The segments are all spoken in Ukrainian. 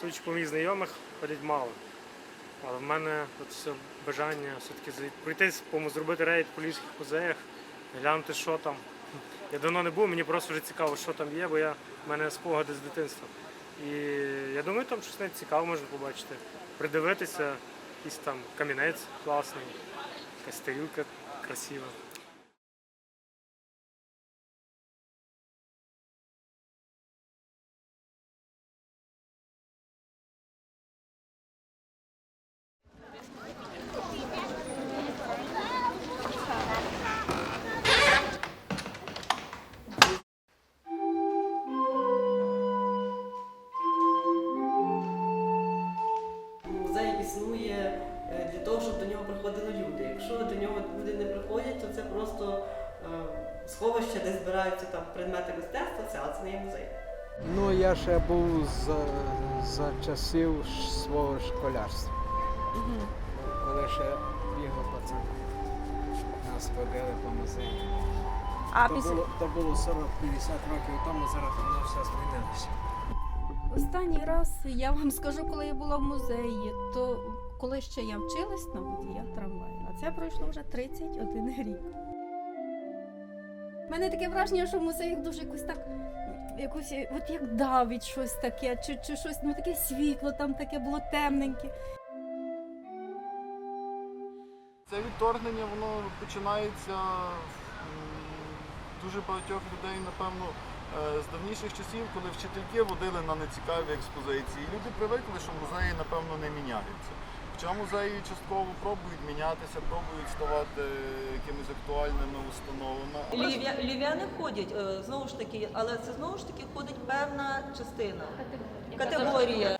судячи по моїх знайомих, ходять мало. Але в мене от все бажання все-таки пройтись, зробити рейд в поліських музеях, глянути, що там. Я давно не був, мені просто вже цікаво, що там є, бо я, в мене спогади з дитинства. І я думаю, там щось навіть цікаве можна побачити. Придивитися, якийсь там камінець класний, якась тарілка красива. Сховище, де збираються там предмети мистецтва, це, але це не є музей. Ну, я ще був за, за часів свого школярства. Коли ще бігав пацан. Нас водили по музею. А То після було, то було 40-50 років тому, зараз воно все змінилося. останній раз я вам скажу, коли я була в музеї, то коли ще я вчилась на водія трамваю, а це пройшло вже 31 рік. У мене таке враження, що в музеях дуже якось так. Якось, от як давить щось таке, чи, чи щось, ну таке світло там таке було темненьке. Це відторгнення воно починається дуже багатьох людей, напевно, е, з давніших часів, коли вчительки водили на нецікаві експозиції. Люди привикли, що музеї, напевно, не міняються. Хоча музеї частково пробують мінятися, пробують ставати якимись актуальними установами. Лів'я, лів'яни ходять е, знову ж таки, але це знову ж таки ходить певна частина. Категорія.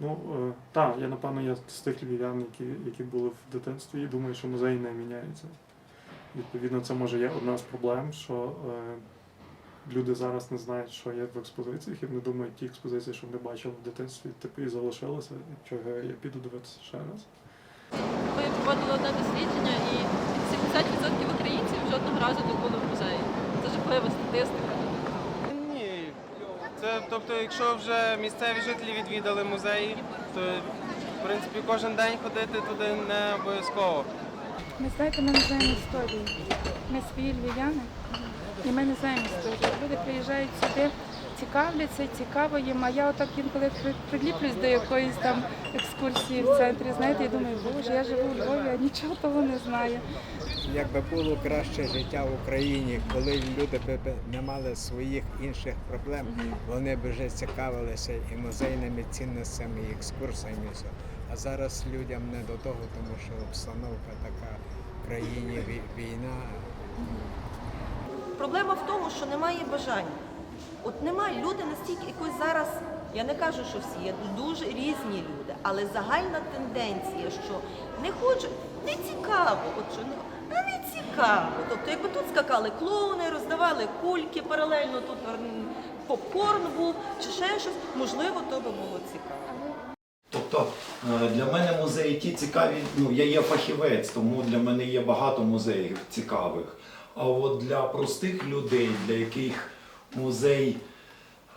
Ну е, так, я напевно я з тих львів'ян, які, які були в дитинстві, і думаю, що музеї не міняються. Відповідно, це може є одна з проблем, що е, люди зараз не знають, що є в експозиціях, і вони думають, ті експозиції, що вони бачили в дитинстві, типу і залишилися, чого я піду дивитися ще раз. Ми проводили одне дослідження, і 70% українців жодного разу не були в музеї. Це жахлива статистика. Ні. Це, тобто, якщо вже місцеві жителі відвідали музеї, то в принципі кожен день ходити туди не обов'язково. Ми знаєте, ми не знаємо історії. Ми свої львів'яни, і ми не знаємо. Люди приїжджають сюди, цікавляться, цікаво їм. А я отак інколи приліплюсь до якоїсь там екскурсії в центрі, знаєте, і думаю, боже, я живу у Львові, а нічого того не знаю. Якби було краще життя в Україні, коли люди б не мали своїх інших проблем, вони б вже цікавилися і музейними цінностями, і екскурсіями. А зараз людям не до того, тому що обстановка така в країні війна. Проблема в тому, що немає бажання. От немає люди настільки якось зараз. Я не кажу, що всі є дуже різні люди, але загальна тенденція, що не хочуть, не цікаво. От що не, а не цікаво. Тобто, якби тут скакали клоуни, роздавали кульки паралельно, тут попкорн був чи ще щось, можливо, то би було цікаво. Тобто е, для мене музеї ті цікаві, ну я є фахівець, тому для мене є багато музеїв цікавих. А от для простих людей, для яких музей,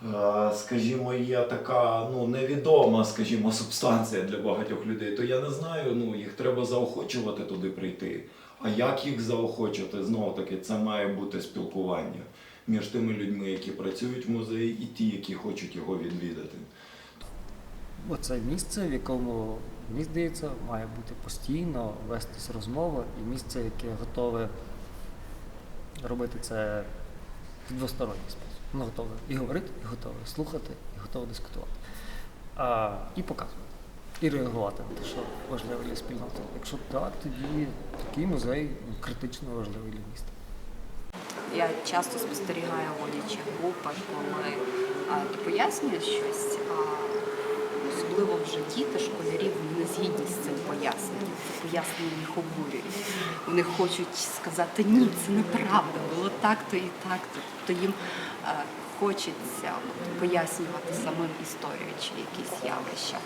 е, скажімо, є така ну, невідома, скажімо, субстанція для багатьох людей, то я не знаю, ну їх треба заохочувати туди прийти. А як їх заохочувати? Знову таки, це має бути спілкування між тими людьми, які працюють в музеї, і ті, які хочуть його відвідати. Оце місце, в якому, мені здається, має бути постійно вестись розмова, і місце, яке готове робити це в двосторонній спосіб. Воно готове і говорити, і готове слухати, і готове дискутувати. А, і показувати. І реагувати на те, що важливо для спільноти. Якщо так, тоді такий музей ну, критично важливий для міста. Я часто спостерігаю водячі групи, коли ти пояснюєш щось, особливо вже діти школярів не згідні з цим поясненням. Це пояснення їх обурює. Вони хочуть сказати ні, це неправда, було так-то і так-то. Тобто їм а, хочеться пояснювати самим історію чи якісь явища.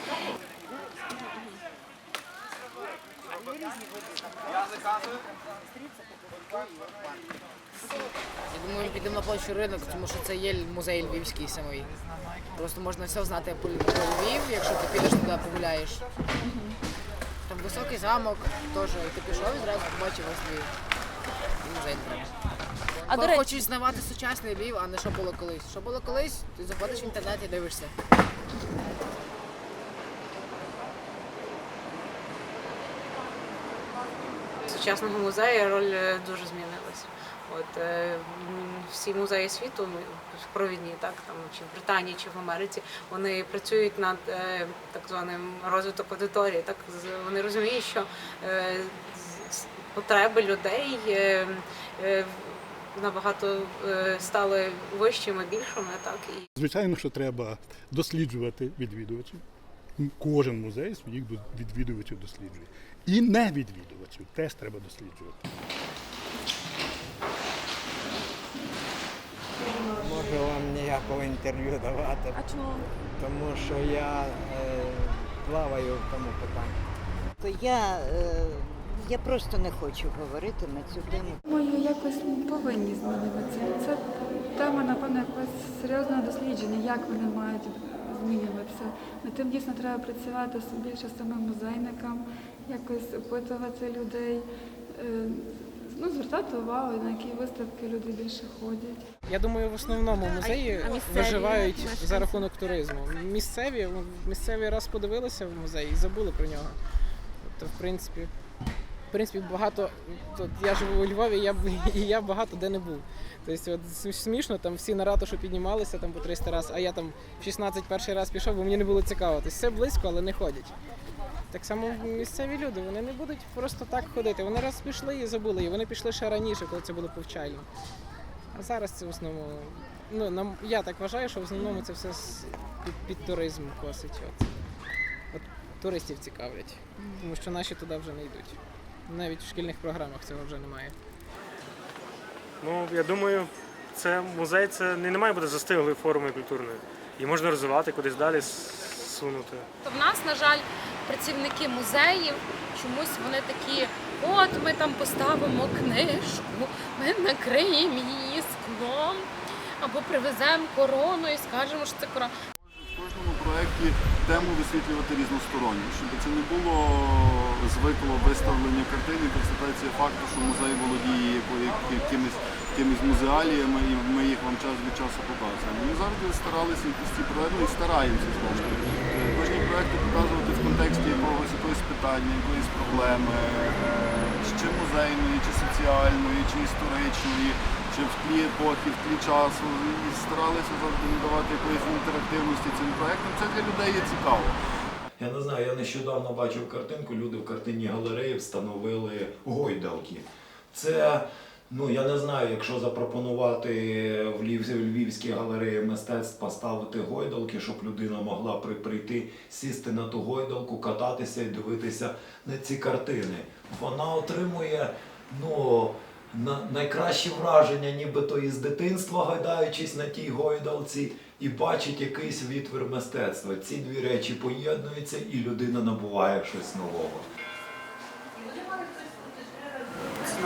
Я думаю, ми підемо на площу ринок, тому що це є музей львівський самий. Просто можна все знати про Львів, якщо ти підеш туди погуляєш. Там високий замок теж, і ти пішов і зразу побачив весь Львів. І музей треба. А, до речі- Хочуть знавати сучасний Львів, а не що було колись. Що було колись, ти заходиш в інтернет і дивишся. Сучасного музею роль е, дуже змінилася. От е, всі музеї світу, провідні, так там чи в Британії, чи в Америці, вони працюють над е, так званим розвиток аудиторії. Так вони розуміють, що потреби людей набагато стали вищими, більшими, так і Звичайно, що треба досліджувати відвідувачів. Кожен музей своїх відвідувачів досліджує. І не відвідувачів теж треба досліджувати. Можу вам ніякого інтерв'ю давати. А чому? Тому що я е, плаваю в тому питанні. То я, е, я просто не хочу говорити на цю тему. Думаю, якось повинні змінюватися. Це тема, напевно, якогось серйозного дослідження, як вони мають змінюватися. Над тим дійсно треба працювати більше з самим музейникам, якось опитувати людей, е, ну, звертати увагу, на які виставки люди більше ходять. Я думаю, в основному музеї а місцеві виживають мешканці? за рахунок туризму. Місцеві місцеві раз подивилися в музей і забули про нього. Тобто, в принципі, в принципі, багато. Тут я живу у Львові, я і я багато де не був. Тобто, от смішно, там всі на ратушу піднімалися там по 300 разів, а я там в 16 перший раз пішов, бо мені не було цікаво. Тобто, все близько, але не ходять. Так само місцеві люди, вони не будуть просто так ходити. Вони раз пішли і забули, і вони пішли ще раніше, коли це було повчально. А зараз це в основному, ну нам я так вважаю, що в основному це все під, під туризм косить. От. От туристів цікавлять, тому що наші туди вже не йдуть. Навіть в шкільних програмах цього вже немає. Ну, я думаю, це музей це не, має бути застиглою формою культурною. Її можна розвивати кудись далі с- То в нас, на жаль, працівники музеїв чомусь вони такі, от ми там поставимо книжку, ми накриємо її склом, або привеземо корону і скажемо, що це корона. В кожному проєкті тему висвітлювати різносторонньо, щоб це не було звикло виставлення картини, констатація факту, що музей володіє якимись, якимись музеаліями, і ми їх вам час від часу показуємо. Ми завжди старалися якісь ці проекти і стараємося знову Е, проекти показувати в контексті якогось якоїсь питання, якоїсь проблеми, е, чи музейної, чи соціальної, чи історичної, чи в тлі епохи, в тлі часу. І старалися завжди надавати якоїсь інтерактивності цим проектам. Це для людей є цікаво. Я не знаю, я нещодавно бачив картинку, люди в картинній галереї встановили гойдалки. Це, ну я не знаю, якщо запропонувати в Львівській галереї мистецтв поставити гойдалки, щоб людина могла при- прийти, сісти на ту гойдалку, кататися і дивитися на ці картини. Вона отримує, ну. На найкращі враження, нібито із дитинства, гайдаючись на тій гойдалці, і бачить якийсь відтвір мистецтва. Ці дві речі поєднуються, і людина набуває щось нового.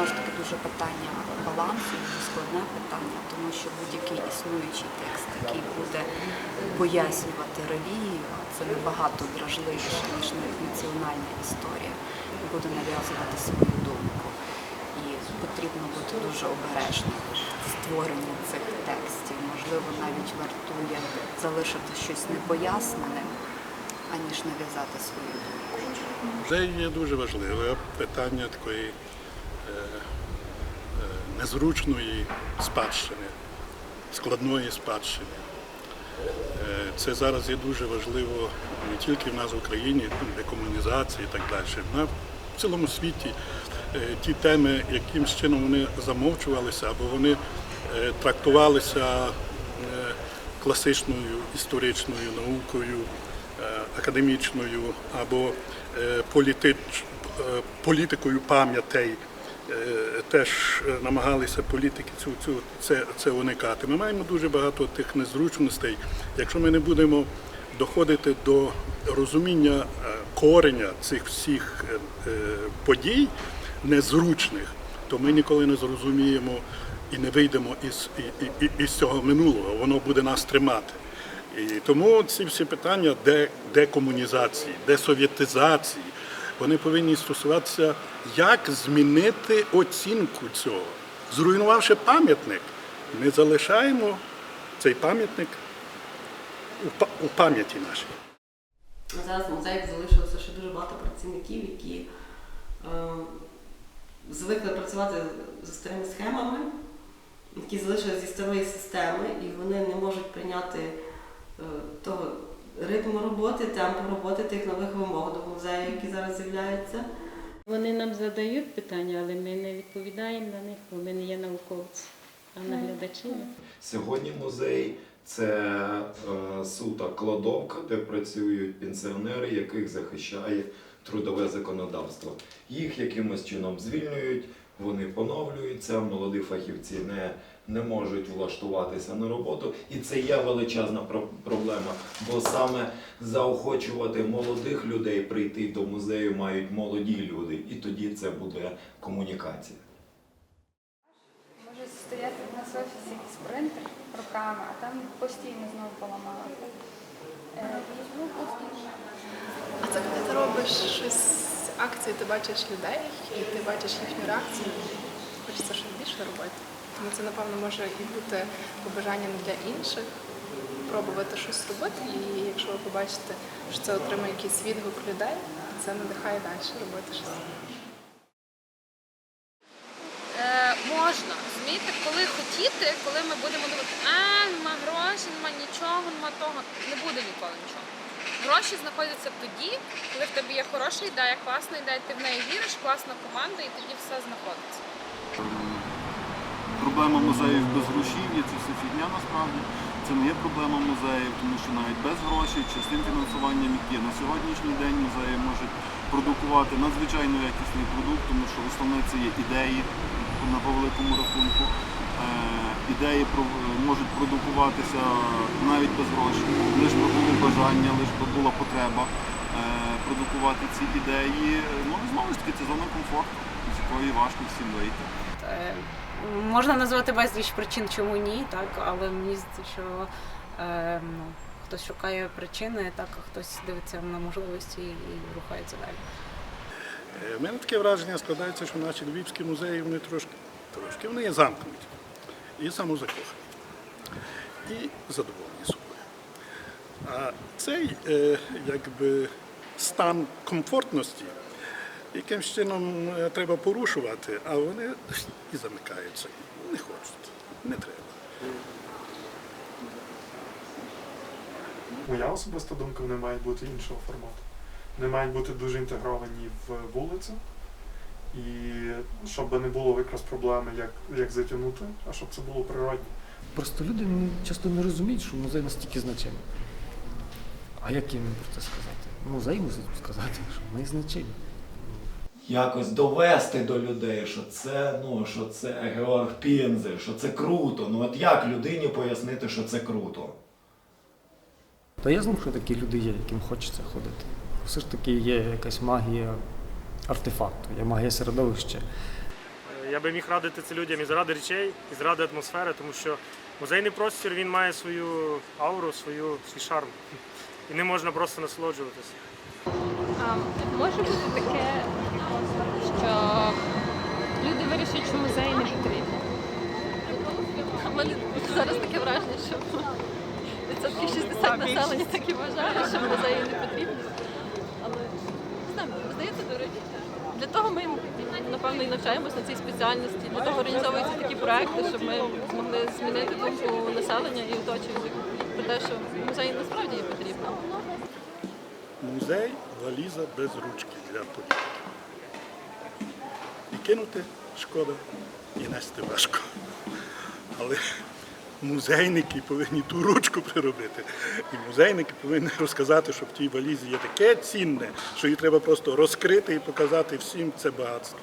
Таки дуже питання балансу, дуже складне питання, тому що будь-який існуючий текст, який буде пояснювати релігію, це набагато дражливіше, ніж національна історія, буде нав'язувати свою думку. І потрібно бути дуже обережним в створенні цих текстів. Можливо, навіть вартує залишити щось непоясненим, аніж нав'язати свою думку. Це є дуже важливе питання такої незручної спадщини, складної спадщини. Е, Це зараз є дуже важливо не тільки в нас в Україні, декомунізації і так далі. На в цілому світі е, ті теми, яким чином вони замовчувалися або вони е, трактувалися класичною історичною наукою, академічною або політикою пам'ятей. Е, Теж е, намагалися політики цю, цю, це, це уникати. Ми маємо дуже багато тих незручностей. Якщо ми не будемо доходити до розуміння е, кореня цих всіх подій незручних, то ми ніколи не зрозуміємо і не вийдемо із, із цього минулого. Воно буде нас тримати. І тому ці всі питання де, декомунізації, десовєтизації, вони повинні стосуватися, як змінити оцінку цього. Зруйнувавши пам'ятник, ми залишаємо цей пам'ятник у, пам'яті нашій. Зараз в музеях залишилося ще дуже багато працівників, які е, звикли працювати з старими схемами, які залишилися зі старої системи, і вони не можуть прийняти е, того ритму роботи, темпу роботи тих нових вимог до музею, які зараз з'являються. Вони нам задають питання, але ми не відповідаємо на них, бо ми не є науковці, а наглядачі. Сьогодні музей це е, сута кладовка, де працюють пенсіонери, яких захищає трудове законодавство. Їх якимось чином звільнюють, вони поновлюються, молоді фахівці не, не можуть влаштуватися на роботу. І це є величезна про- проблема, бо саме заохочувати молодих людей прийти до музею мають молоді люди, і тоді це буде комунікація. Може стояти в нас в офісі якийсь принтер руками, а там постійно знову поламалося. Е. А це коли ти робиш щось акцію, ти бачиш людей і ти бачиш їхню реакцію. Хочеться щось більше робити. Тому це, напевно, може і бути побажанням для інших, пробувати щось робити. І якщо ви побачите, що це отримає якийсь відгук людей, це надихає далі робити щось. Е, можна, розумієте, коли хотіти, коли ми будемо думати, а, нема грошей, нема нічого, нема того, не буде ніколи нічого. Гроші знаходяться тоді, коли в тебе є хороша ідея, класна ідея, ти в неї віриш, класна команда, і тоді все знаходиться. Проблема музеїв без грошів є це все фігня насправді. Це не є проблема музеїв, тому що навіть без грошей чи з тим фінансуванням, на сьогоднішній день музеї можуть продукувати надзвичайно якісний продукт, тому що основне це є ідеї на великому рахунку. Е, Ідеї можуть продукуватися навіть без грошей, лише би було бажання, лише би була потреба е, продукувати ці ідеї. Ну і знову ж таки це зона комфорту, з якої важко всім вийти. Е, Можна назвати безліч причин, чому ні, так, але мені здається, що е, ну, хтось шукає причини, так, а хтось дивиться на можливості і рухається далі. У мене таке враження складається, що наші львівські музеї вони трошки, трошки вони є замкнуті і самозакохані, і задоволені собою. А цей е, якби, стан комфортності якимсь чином е, треба порушувати, а вони і замикаються. Не хочуть, не треба. Моя особиста думка, вони мають бути іншого формату. Вони мають бути дуже інтегровані в вулицю. І щоб не було якраз проблеми, як, як затягнути, а щоб це було природне. Просто люди ну, часто не розуміють, що музей настільки значимий. А як їм про це сказати? Музей мусить сказати, що ми значимі. якось довести до людей, що це, ну, що це Георг Пінзель, що це круто. Ну от як людині пояснити, що це круто? Та я знаю, що такі люди є, яким хочеться ходити. Все ж таки є якась магія артефакту, є магія середовища. Е, Я би міг радити це людям і заради речей, і заради атмосфери, тому що музейний простір він має свою ауру, свою, свій шарм. І не можна просто насолоджуватися. А може бути таке, що люди вирішують, що музеї не потрібні. У мене зараз таке враження, що відсотків 60 населення так і вважає, що музеї не потрібні. Але не знаю, здається, до речі. Для того ми напевно і навчаємося на цій спеціальності. Для того організовуються такі проекти, щоб ми змогли змінити думку населення і оточуючих про те, що музеї насправді є потрібні. Музей валіза без ручки для політики. І кинути шкода, і нести важко. Але музейники повинні ту ручку приробити. І музейники повинні розказати, що в тій валізі є таке цінне, що її треба просто розкрити і показати всім це багатство.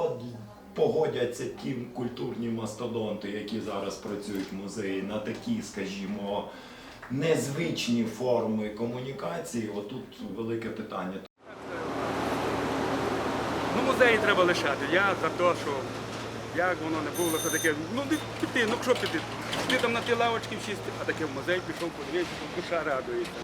Погод... погодяться ті культурні мастодонти, які зараз працюють в музеї, на такі, скажімо, незвичні форми комунікації, отут велике питання. Ну, музеї треба лишати. Я за те, що як воно не було, що таке, ну піти, ну що піти? Ти там на ті лавочки сісти, а таке в музей пішов, подивився, душа радується.